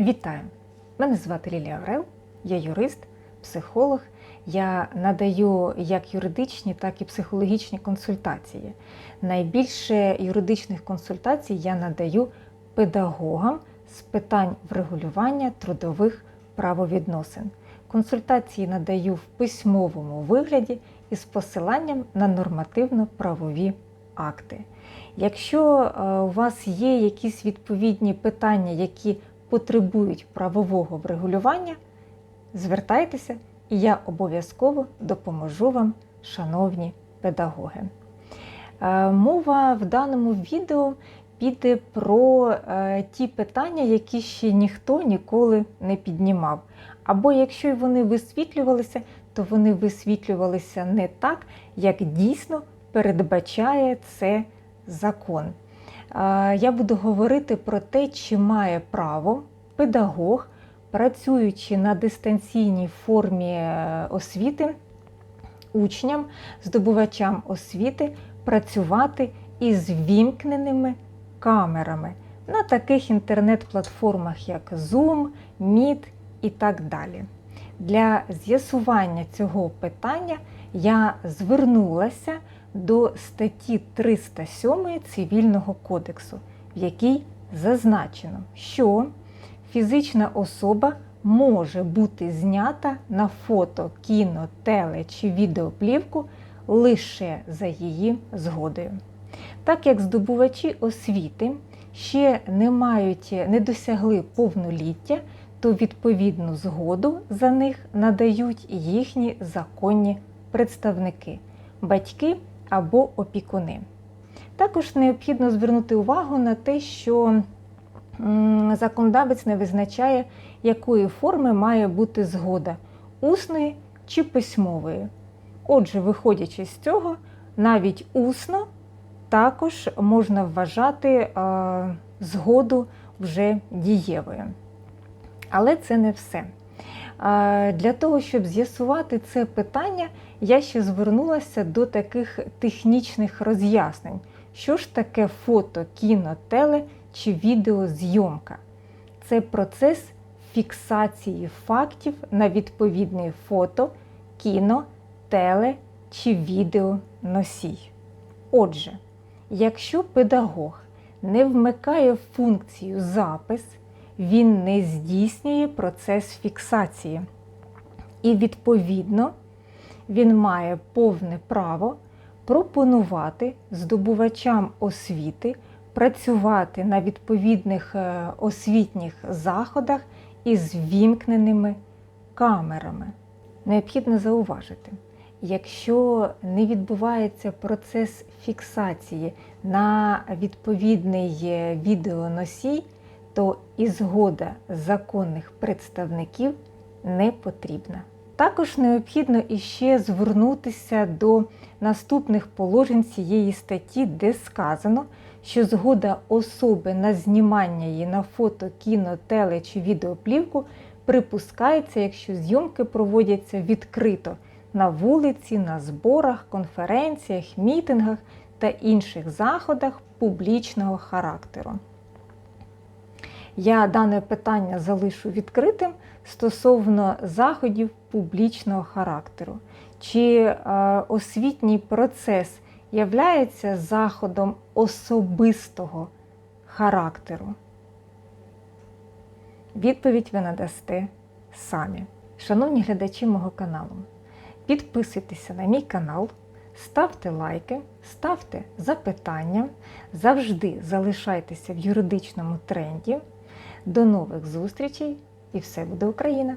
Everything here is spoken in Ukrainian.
Вітаю! Мене звати Лілія Орел, я юрист, психолог. Я надаю як юридичні, так і психологічні консультації. Найбільше юридичних консультацій я надаю педагогам з питань врегулювання трудових правовідносин. Консультації надаю в письмовому вигляді із посиланням на нормативно-правові акти. Якщо е, у вас є якісь відповідні питання, які потребують правового врегулювання, звертайтеся, і я обов'язково допоможу вам, шановні педагоги. Е, Мова в даному відео піде про е, ті питання, які ще ніхто ніколи не піднімав. Або якщо й вони висвітлювалися, то вони висвітлювалися не так, як дійсно передбачає це закон. Я буду говорити про те, чи має право педагог, працюючи на дистанційній формі е, освіти, учням, здобувачам освіти працювати із вімкненими камерами на таких інтернет-платформах, як Zoom, Meet і так далі. Для з'ясування цього питання я звернулася до статті 307 Цивільного кодексу, в якій зазначено, що фізична особа може бути знята на фото, кіно, теле чи відеоплівку лише за її згодою. Так як здобувачі освіти ще не мають, не досягли повноліття, то відповідну згоду за них надають їхні законні представники батьки або опікуни. Також необхідно звернути увагу на те, що законодавець не визначає, якої форми має бути згода усної чи письмової. Отже, виходячи з цього, навіть усно також можна вважати згоду вже дієвою. Але це не все. Для того, щоб з'ясувати це питання, я ще звернулася до таких технічних роз'яснень, що ж таке фото, кіно, теле чи відеозйомка. Це процес фіксації фактів на відповідний фото, кіно, теле чи відеоносій. Отже, якщо педагог не вмикає функцію запис, він не здійснює процес фіксації. І, відповідно, він має повне право пропонувати здобувачам освіти працювати на відповідних е, освітніх заходах із вімкненими камерами. Необхідно зауважити, якщо не відбувається процес фіксації на відповідний е, відеоносій, то і згода законних представників не потрібна. Також необхідно іще звернутися до наступних положень цієї статті, де сказано, що згода особи на знімання її на фото, кіно, теле чи відеоплівку припускається, якщо зйомки проводяться відкрито на вулиці, на зборах, конференціях, мітингах та інших заходах публічного характеру. Я дане питання залишу відкритим стосовно заходів публічного характеру. Чи е, освітній процес являється заходом особистого характеру? Відповідь ви надасте самі. Шановні глядачі мого каналу, підписуйтеся на мій канал, ставте лайки, ставте запитання, завжди залишайтеся в юридичному тренді. До нових зустрічей і все буде Україна!